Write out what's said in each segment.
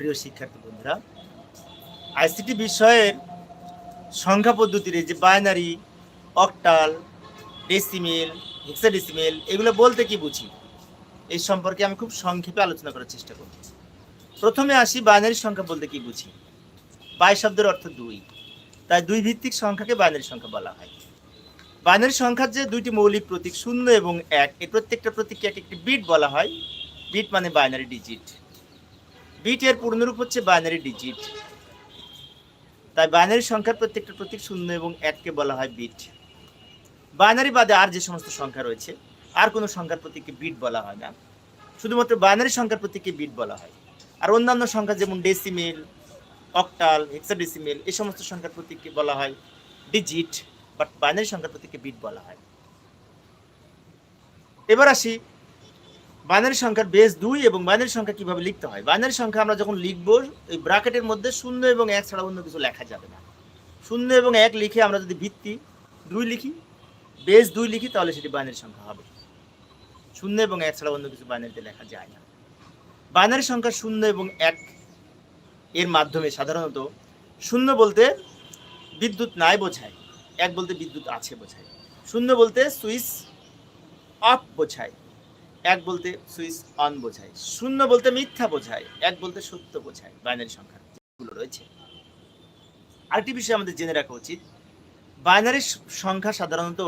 প্রিয় শিক্ষার্থী বন্ধুরা, আইসিটি বিষয়ের সংখ্যা পদ্ধতির যে বাইনারি অক্টাল ডেসিমেল হেক্সাডেসিমেল এগুলো বলতে কি বুঝি? এই সম্পর্কে আমি খুব সংক্ষেপে আলোচনা করার চেষ্টা করব। প্রথমে আসি বাইনারি সংখ্যা বলতে কি বুঝি? বাই শব্দের অর্থ দুই। তাই দুই ভিত্তিক সংখ্যাকে বাইনারি সংখ্যা বলা হয়। বাইনারি সংখ্যার যে দুইটি মৌলিক প্রতীক শূন্য এবং এক, এই প্রত্যেকটা প্রতীককে এক একটি বিট বলা হয়। বিট মানে বাইনারি ডিজিট বিট এর পূর্ণরূপ হচ্ছে বাইনারি ডিজিট তাই বাইনারি সংখ্যার প্রত্যেকটা প্রতীক শূন্য এবং এককে বলা হয় বিট বাইনারি বাদে আর যে সমস্ত সংখ্যা রয়েছে, আর কোনো সংখ্যার প্রতীককে বিট বলা হয় না। শুধুমাত্র বাইনারি সংখ্যার প্রতীককে বিট বলা হয়। আর অন্যান্য সংখ্যা যেমন ডেসিমেল অক্টাল হেক্সাডেসিমেল এই সমস্ত সংখ্যার প্রতীককে বলা হয় ডিজিট বাট বাইনারি সংখ্যার প্রতীককে বিট বলা হয়। এবার আসি বাইনারি সংখ্যার বেস দুই এবং বাইনারি সংখ্যা কীভাবে লিখতে হয়? বাইনারি সংখ্যা আমরা যখন লিখব, এই ব্র্যাকেটের মধ্যে শূন্য এবং এক ছাড়া অন্য কিছু লেখা যাবে না। শূন্য এবং এক লিখে আমরা যদি ভিত্তি দুই লিখি বেস দুই লিখি, তাহলে সেটি বাইনারি সংখ্যা হবে। শূন্য এবং এক ছাড়া অন্য কিছু বাইনারিতে লেখা যায় না। বাইনারি সংখ্যা শূন্য এবং এক এর মাধ্যমে সাধারণত শূন্য বলতে বিদ্যুৎ নাই বোঝায়, এক বলতে বিদ্যুৎ আছে বোঝায়। শূন্য বলতে সুইচ অফ বোঝায়। এক বলতে সুইচ অন বোঝায়, শূন্য বলতে মিথ্যা বোঝায়, এক বলতে সত্য বোঝায়, বাইনারি সংখ্যা যেগুলো রয়েছে। আরেকটি বিষয় আমাদের জেনে রাখা উচিত, বাইনারি সংখ্যা সাধারণত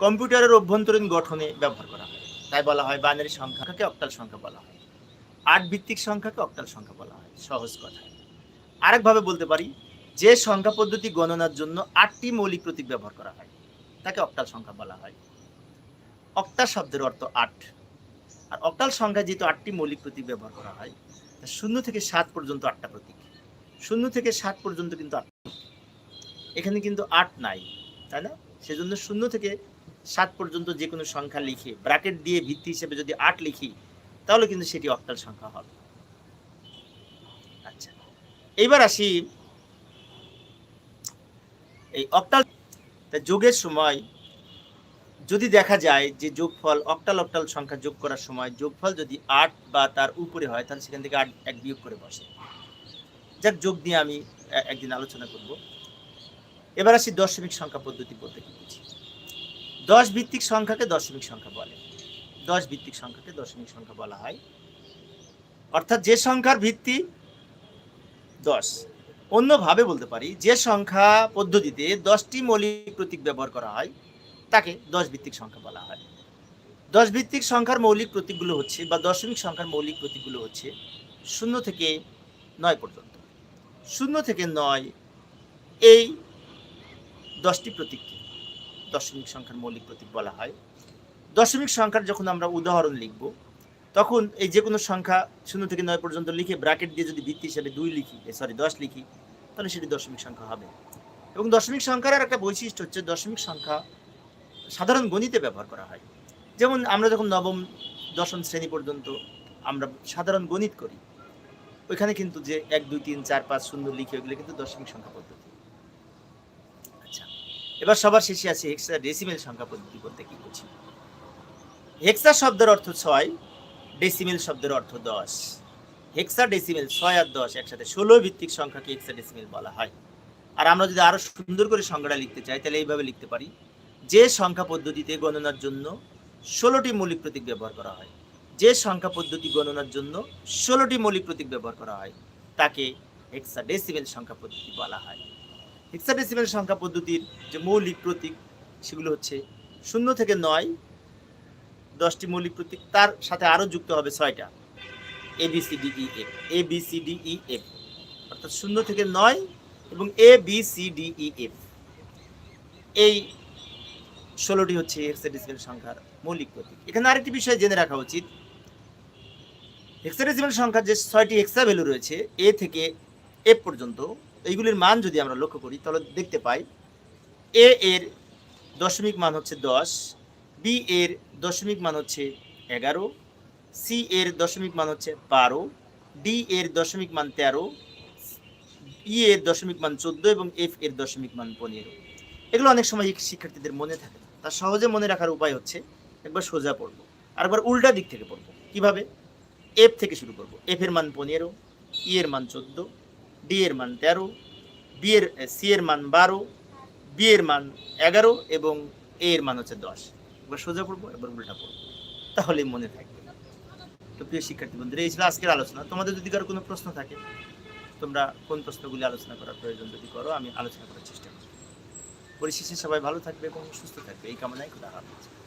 কম্পিউটারের অভ্যন্তরীণ গঠনে ব্যবহার করা হয়। তাই বলা হয় বাইনারি সংখ্যাকে অক্টাল সংখ্যা বলা হয়। আট ভিত্তিক সংখ্যাকে অক্টাল সংখ্যা বলা হয়, সহজ কথায় আরেকভাবে বলতে পারি, যে সংখ্যা পদ্ধতি গণনার জন্য আটটি মৌলিক প্রতীক ব্যবহার করা হয়, তাকে অক্টাল সংখ্যা বলা হয়। অক্টা শব্দের অর্থ আট। আর অক্টাল সংখ্যা যেহেতু আটটি মৌলিক প্রতীক ব্যবহার করা হয় শূন্য থেকে সাত পর্যন্ত আটটা প্রতীক। শূন্য থেকে সাত পর্যন্ত কিন্তু আট এখানে কিন্তু আট নাই, তাই না? সেজন্য শূন্য থেকে সাত পর্যন্ত যে কোনো সংখ্যা লিখে, ব্র্যাকেট দিয়ে ভিত্তি হিসেবে যদি আট লিখি, তাহলে কিন্তু সেটি অক্টাল সংখ্যা হবে। আচ্ছা এইবার আসি এই অক্টাল যোগের সময় যদি দেখা যায় যে যোগফল অক্টাল অক্টাল সংখ্যা যোগ করার সময় যোগফল যদি আট বা তার উপরে হয়, তাহলে সেখান থেকে আট, এক বিয়োগ করে বসে। যাক, যোগ দিয়ে আমি একদিন আলোচনা করব। এবার আসি দশমিক সংখ্যা পদ্ধতি বলতে কি বুঝি? দশ ভিত্তিক সংখ্যাকে দশমিক সংখ্যা বলে। দশ ভিত্তিক সংখ্যাকে দশমিক সংখ্যা বলা হয়। অর্থাৎ যে সংখ্যার ভিত্তি দশ। অন্যভাবে বলতে পারি, যে সংখ্যা পদ্ধতিতে দশটি মৌলিক প্রতীক ব্যবহার করা হয় তাকে দশ ভিত্তিক সংখ্যা বলা হয়। দশ ভিত্তিক সংখ্যার মৌলিক প্রতীকগুলো হচ্ছে বা দশমিক সংখ্যার মৌলিক প্রতীকগুলো হচ্ছে শূন্য থেকে নয় পর্যন্ত। শূন্য থেকে নয় এই দশটি প্রতীককে দশমিক সংখ্যার মৌলিক প্রতীক বলা হয়। দশমিক সংখ্যার যখন আমরা উদাহরণ লিখব, তখন এই যে কোনো সংখ্যা শূন্য থেকে নয় পর্যন্ত লিখে ব্র্যাকেট দিয়ে যদি ভিত্তি হিসাবে দুই লিখি সরি, দশ লিখি, তাহলে সেটি দশমিক সংখ্যা হবে। এবং দশমিক সংখ্যার আর একটা বৈশিষ্ট্য হচ্ছে দশমিক সংখ্যা সাধারণ গণিতে ব্যবহার করা হয়। যেমন আমরা যখন নবম, দশম শ্রেণি পর্যন্ত আমরা সাধারণ গণিত করি, ওইখানে কিন্তু যে এক, দুই, তিন, চার, পাঁচ, শূন্য লিখে ওইগুলো কিন্তু দশমিক সংখ্যা পদ্ধতি। আচ্ছা এবার সবার শেষে আছে হেক্সা ডেসিমেল সংখ্যা পদ্ধতি বলতে কি বুঝি? হেক্সা শব্দের অর্থ ছয় ডেসিমেল শব্দের অর্থ দশ। হেক্সা ডেসিমেল ছয় আর দশ একসাথে ষোলো ভিত্তিক সংখ্যাকে হেক্সা ডেসিমেল বলা হয়। আর আমরা যদি আরও সুন্দর করে সংখ্যাটা লিখতে চাই, তাহলে এইভাবে লিখতে পারি। যে সংখ্যা পদ্ধতিতে গণনার জন্য ষোলোটি মৌলিক প্রতীক ব্যবহার করা হয়, যে সংখ্যা পদ্ধতি গণনার জন্য ষোলোটি মৌলিক প্রতীক ব্যবহার করা হয়, তাকে হেক্সাডেসিমেল সংখ্যা পদ্ধতি বলা হয়। হেক্সাডেসিমেল সংখ্যা পদ্ধতির যে মৌলিক প্রতীক, সেগুলো হচ্ছে শূন্য থেকে নয়, দশটি মৌলিক প্রতীক, তার সাথে আরও যুক্ত হবে ছয়টা। A B C D E F A B C D E F অর্থাৎ শূন্য থেকে নয় এবং A B C D E F এই ষোলোটি হচ্ছে হেক্সাডেসিমেল সংখ্যার মৌলিক প্রতীক। এখানে আরেকটি বিষয় জেনে রাখা উচিত। হেক্সাডেসিমেল সংখ্যার যে ছয়টি হেক্সা ভ্যালু রয়েছে এ থেকে এ পর্যন্ত, এইগুলির মান যদি আমরা লক্ষ্য করি, তাহলে দেখতে পাই এ এর দশমিক মান হচ্ছে দশ বি এর দশমিক মান হচ্ছে এগারো সি এর দশমিক মান হচ্ছে বারো ডি এর দশমিক মান তেরো ই এর দশমিক মান চোদ্দ এবং এফ এর দশমিক মান পনেরো। এগুলো অনেক সময় শিক্ষার্থীদের মনে থাকে না। তার সহজে মনে রাখার উপায় হচ্ছে একবার সোজা পড়ব। আর একবার উল্টা দিক থেকে পড়ব। কীভাবে? এফ থেকে শুরু করব। এফ এর মান পনেরো ই এর মান চোদ্দ ডি এর মান তেরো বি এর সি এর মান বারো বি এর মান এগারো এবং এ এর মান হচ্ছে দশ। একবার সোজা পড়ব এবার উল্টা পড়ব। তাহলেই মনে থাকবে। তো প্রিয় শিক্ষার্থী বন্ধুরা, এই ছিল আজকের আলোচনা। তোমাদের যদি কারও কোনো প্রশ্ন থাকে, তোমরা কোন প্রশ্নগুলি আলোচনা করার প্রয়োজন যদি করো, আমি আলোচনা করার চেষ্টা করব। পরিশেষে সবাই ভালো থাকবে এবং সুস্থ থাকবে। এই কামনাই করা হাফেজ।